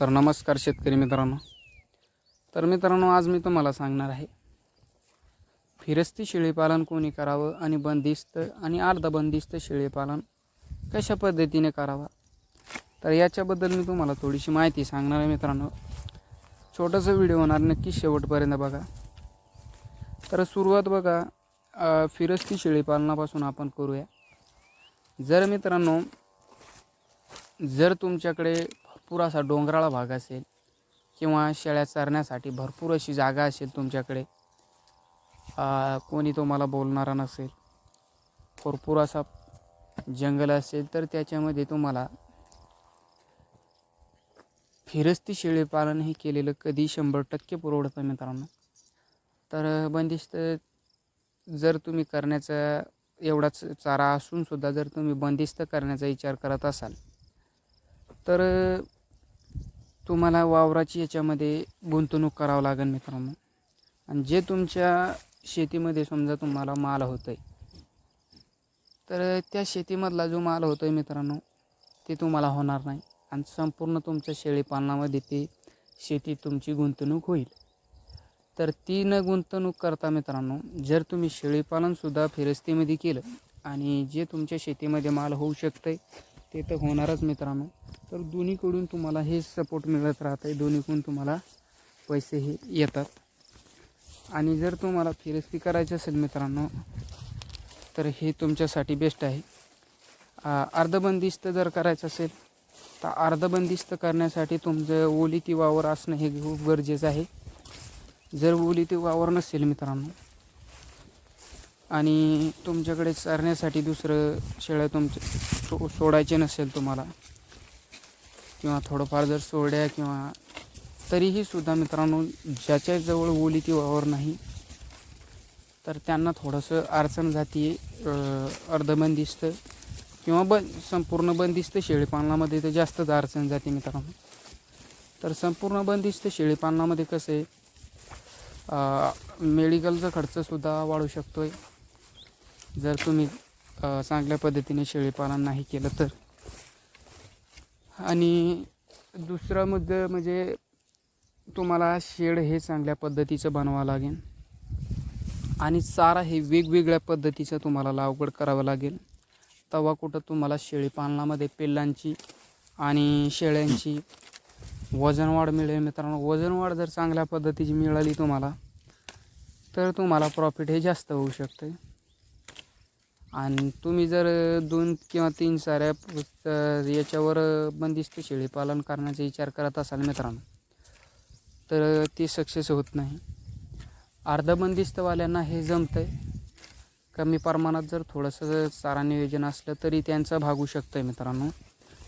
तर नमस्कार शेतकरी मित्रांनो. तर मित्रांनो आज मी तुम्हाला सांगणार आहे फिरस्ती शेळीपालन कोणी करावं आणि बंदिस्त आणि अर्धबंदिस्त शेळीपालन कशा पद्धतीने करावा? तर याच्याबद्दल मी तुम्हाला थोडीशी माहिती सांगणार आहे मित्रांनो. छोटंसं व्हिडिओ होणार नक्की शेवटपर्यंत बघा. तर सुरुवात बघा फिरस्ती शेळीपालनापासून आपण करूया. जर मित्रांनो जर तुमच्याकडे भरपूर असा डोंगराळा भाग असेल किंवा शेळ्या चरण्यासाठी भरपूर अशी जागा असेल तुमच्याकडे. कोणी तुम्हाला बोलणारा नसेल भरपूर असा जंगल असेल तर त्याच्यामध्ये तुम्हाला फिरस्ती शेळीपालन हे केलेलं कधी शंभर टक्के पुरवडतं मित्रांनो. तर बंदिस्त जर तुम्ही करण्याचा एवढाच चारा असूनसुद्धा जर तुम्ही बंदिस्त करण्याचा विचार करत असाल तर तुम्हाला वावराची याच्यामध्ये गुंतवणूक करावं लागेल मित्रांनो. आणि जे तुमच्या शेतीमध्ये समजा तुम्हाला माल होतं आहे तर त्या शेतीमधला जो माल होतो आहे मित्रांनो ते तुम्हाला होणार नाही. आणि संपूर्ण तुमच्या शेळीपालनामध्ये ते शेती तुमची गुंतवणूक होईल. तर ती न गुंतवणूक करता मित्रांनो जर तुम्ही शेळीपालनसुद्धा फिरस्तीमध्ये केलं आणि जे तुमच्या शेतीमध्ये माल होऊ शकतं आहे ते तर होणारच मित्रांनो. तर दोन्हीकडून तुम्हाला हे सपोर्ट मिळत राहत आहे दोन्हीकडून तुम्हाला पैसे हे येतात. आणि जर तुम्हाला फिरस्ती करायची असेल मित्रांनो तर हे तुमच्यासाठी बेस्ट आहे. अर्धबंदिस्त जर करायचं असेल तर अर्धबंदिस्त करण्यासाठी तुमचं ओलिती वावर असणं हे खूप गरजेचं आहे. जर ओलिती वावर नसेल मित्रांनो आणि तुमच्याकडे चरण्यासाठी दुसरं शेळ्या तुमचं सो सोडायचे नसेल तुम्हाला किंवा थोडंफार जर सोड्या किंवा तरीही सुद्धा मित्रांनो ज्याच्याजवळ ओलिती वावर नाही तर त्यांना थोडंसं अडचण जाते अर्धबंदिस्त किंवा ब संपूर्ण बंदिस्त शेळीपालनामध्ये तर जास्तच अडचण जाते मित्रांनो. तर संपूर्ण बंदिस्त शेळीपालनामध्ये कसं आहे मेडिकलचा खर्चसुद्धा वाढू शकतो आहे जर तुम्ही चांगल्या पद्धतीने शेळीपालन नाही केलं तर. आणि दुसरा मुद्दा म्हणजे तुम्हाला शेड हे चांगल्या पद्धतीचं बनवावं लागेल. आणि चारा हे वेगवेगळ्या पद्धतीचं तुम्हाला लागवड करावं लागेल. तवा कुठं तुम्हाला शेळीपालनामध्ये पिल्लांची आणि शेळ्यांची वजनवाढ मिळेल मित्रांनो. वजनवाढ जर चांगल्या पद्धतीची मिळाली तुम्हाला तर तुम्हाला प्रॉफिट हे जास्त होऊ शकते आणि तुम्ही जर दोन किंवा तीन साऱ्या याच्यावर बंदिस्त शेळीपालन करण्याचा विचार करत असाल मित्रांनो तर ती सक्सेस होत नाही. अर्ध बंदिस्तवाल्यांना हे जमतं आहे कमी प्रमाणात जर थोडंसं चारा नियोजन असलं तरी त्यांचं भागू शकतं आहे मित्रांनो.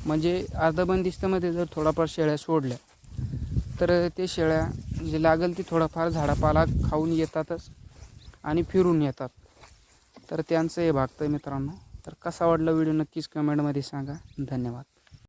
म्हणजे अर्धबंदिस्तमध्ये जर थोडाफार शेळ्या सोडल्या तर ते शेळ्या जे लागेल ती थोडाफार झाडापाला खाऊन येतातच आणि फिरून येतात. तर त्यांचं हे भागतं आहे मित्रांनो. तर कसा वाटला व्हिडिओ नक्कीच कमेंटमध्ये सांगा. धन्यवाद.